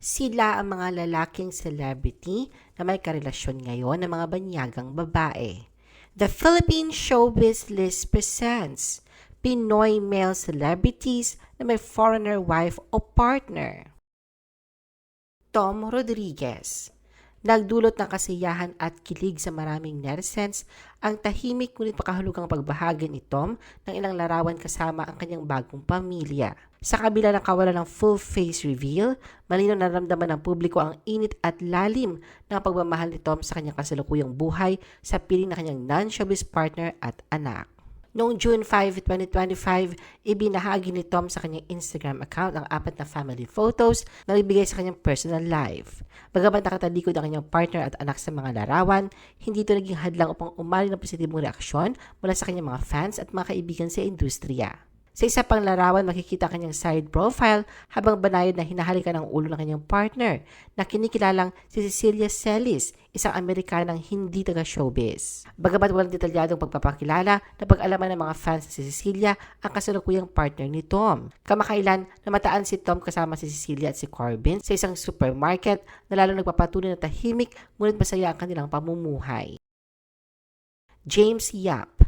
Sila ang mga lalaking celebrity na may karelasyon ngayon ng mga banyagang babae. The Philippine Showbiz List presents Pinoy male celebrities na may foreigner wife o partner. Tom Rodriguez Nagdulot ng kasiyahan at kilig sa maraming netizens ang tahimik ngunit makahulugang pagbahagi ni Tom ng ilang larawan kasama ang kanyang bagong pamilya. Sa kabila ng kawalan ng full face reveal, malinaw na naramdaman ng publiko ang init at lalim ng pagmamahal ni Tom sa kanyang kasalukuyang buhay sa piling na kanyang non-showbiz partner at anak. Noong June 5, 2025, ibinahagi ni Tom sa kanyang Instagram account ang apat na family photos na ibigay sa kanyang personal life. Bagamat nakatalikod ang kanyang partner at anak sa mga larawan, hindi ito naging hadlang upang umali ng positibong reaksyon mula sa kanyang mga fans at mga kaibigan sa industriya. Sa isa pang larawan, makikita ang kanyang side profile habang banayad na hinahalikan ang ulo ng kanyang partner na kinikilalang si Cecilia Celis, isang Amerikanang hindi taga-showbiz. Bagamat walang detalyadong pagpapakilala, napag-alaman ng mga fans si Cecilia ang kasalukuyang partner ni Tom. Kamakailan, namataan si Tom kasama si Cecilia at si Corbin sa isang supermarket na lalong nagpapatunay na tahimik ngunit masaya ang kanilang pamumuhay. James Yap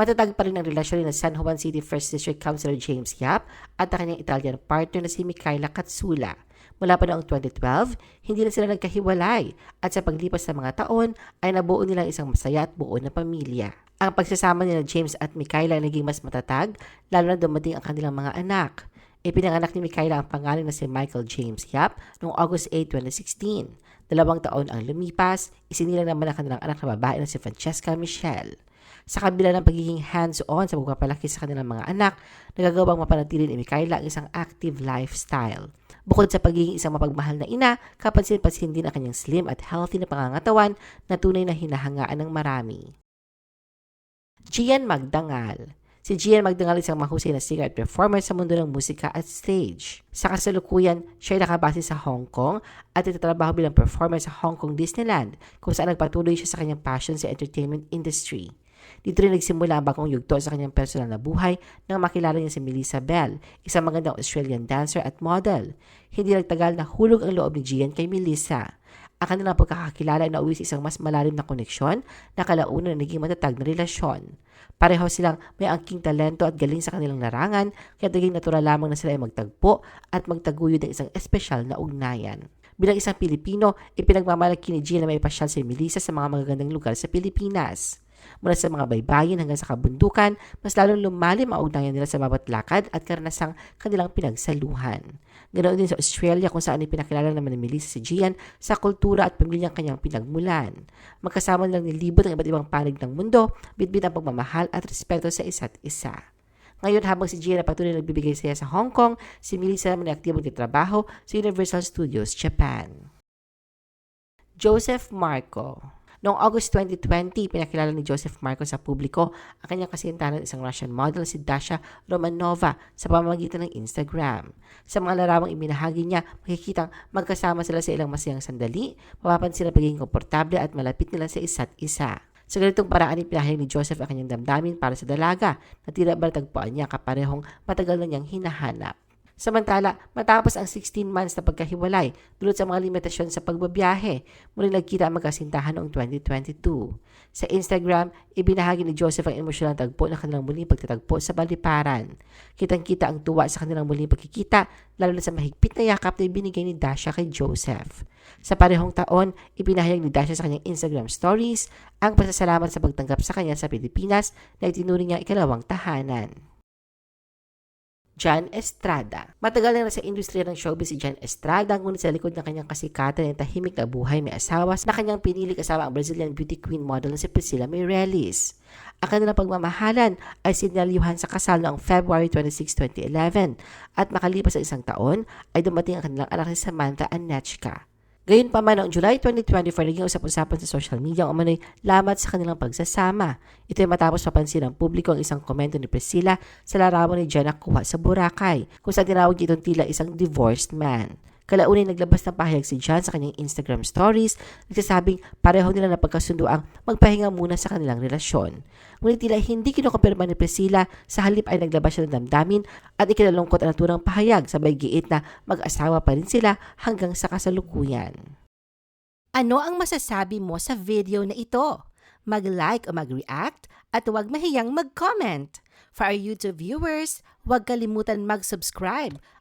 Matatag pa rin ang relasyon ni San Juan City First District Councilor James Yap at ang kanyang Italian partner na si Mikhaila Katsula. Mula pa noong 2012, hindi na sila nagkahiwalay at sa paglipas ng mga taon ay nabuo nilang isang masaya at buo na pamilya. Ang pagsasama nila James at Mikhaila ay naging mas matatag lalo na dumating ang kanilang mga anak. Ipinanganak ni Mikhaila ang pangalan na si Michael James Yap noong August 8, 2016. Dalawang taon ang lumipas, isinilang naman ang kanilang anak na babae na si Francesca Michelle. Sa kabila ng pagiging hands-on sa pagpapalaki sa kanilang mga anak, nagagawang mapanatili ni Mikaela ang isang active lifestyle. Bukod sa pagiging isang mapagmahal na ina, kapansin-pansin din ang kanyang slim at healthy na pangangatawan na tunay na hinahangaan ng marami. Gian Magdangal Si Gian Magdangal isang mahusay na singer at performer sa mundo ng musika at stage. Sa kasalukuyan, siya ay nakabase sa Hong Kong at itatrabaho bilang performer sa Hong Kong Disneyland kung saan nagpatuloy siya sa kanyang passion sa entertainment industry. Dito rin nagsimula ang bagong yugto sa kanyang personal na buhay nang makilala niya si Melissa Bell, isang magandang Australian dancer at model. Hindi nagtagal na hulog ang loob ni Gian kay Melissa. Ang kanilang pagkakakilala ay nauwi sa isang mas malalim na koneksyon na kalaunan na naging matatag na relasyon. Pareho silang may angking talento at galing sa kanilang larangan, kaya naging natural lamang na sila ay magtagpo at magtaguyod ng isang espesyal na ugnayan. Bilang isang Pilipino, ipinagmamalaki ni Gia na may pasyal si Melissa sa mga magagandang lugar sa Pilipinas. Mula sa mga baybayin hanggang sa kabundukan, mas lalong lumalim ang ugnayan nila sa bawat lakad at karanasang kanilang pinagsaluhan. Ganoon din sa Australia kung saan ipinakilala naman ni Melissa si Gian sa kultura at pamilyang kanyang pinagmulan. Magkasama nilang nilibot ang iba't ibang panig ng mundo, bitbit ang pagmamahal at respeto sa isa't isa. Ngayon habang si Gian ay patuloy nagbibigay saya sa Hong Kong, si Melissa naman ay aktibong trabaho sa Universal Studios Japan. Joseph Marco Noong August 2020, pinakilala ni Joseph Marco sa publiko ang kanyang kasintahan ng isang Russian model si Dasha Romanova sa pamamagitan ng Instagram. Sa mga larawang iminahagi niya, makikitang magkasama sila sa ilang masayang sandali, mapapansin na pagiging komportable at malapit nila sa isa't isa. Sa ganitong paraan, ipinahayag ni Joseph ang kanyang damdamin para sa dalaga na tila malatagpuan niya kaparehong matagal na niyang hinahanap. Samantala, matapos ang 16 months na pagkahiwalay, dulot sa mga limitasyon sa pagbabiyahe, muli nagkita ang magkasintahan noong 2022. Sa Instagram, ibinahagi ni Joseph ang emosyonal tagpo ng kanilang muling pagtatagpo sa baliparan. Kitang-kita ang tuwa sa kanilang muling pagkikita, lalo na sa mahigpit na yakap na ibinigay ni Dasha kay Joseph. Sa parehong taon, ibinahayag ni Dasha sa kanyang Instagram stories ang pasasalamat sa pagtanggap sa kanya sa Pilipinas na itinuring niya ikalawang tahanan. John Estrada. Matagal na sa industriya ng showbiz si John Estrada, ngunit sa likod ng kanyang kasikatan ng tahimik na buhay may asawa na kanyang pinili kasama ang Brazilian beauty queen model na si Priscilla Mireles. Ang kanilang pagmamahalan ay sinalyuhan sa kasal noong February 26, 2011 at makalipas sa isang taon ay dumating ang kanilang anak si Samantha Anechka. Gayon pa man noong July 2024, naging usap-usapan sa social media ang umano'y lamat sa kanilang pagsasama. Ito ay matapos mapansin ng publiko ang isang komento ni Priscilla sa larawan ni Jen na kuha sa Boracay, kung saan tinawag itong tila isang divorced man. Kalaunay naglabas ng pahayag si John sa kanyang Instagram stories, nagsasabing pareho nila napagkasundo ang magpahinga muna sa kanilang relasyon. Ngunit tila hindi kinukumpirma ni Priscilla sa halip ay naglabas siya ng damdamin at ikinalungkot ang naturang pahayag sabay giit na mag-asawa pa rin sila hanggang sa kasalukuyan. Ano ang masasabi mo sa video na ito? Mag-like o mag-react at huwag mahiyang mag-comment. For our YouTube viewers, huwag kalimutan mag-subscribe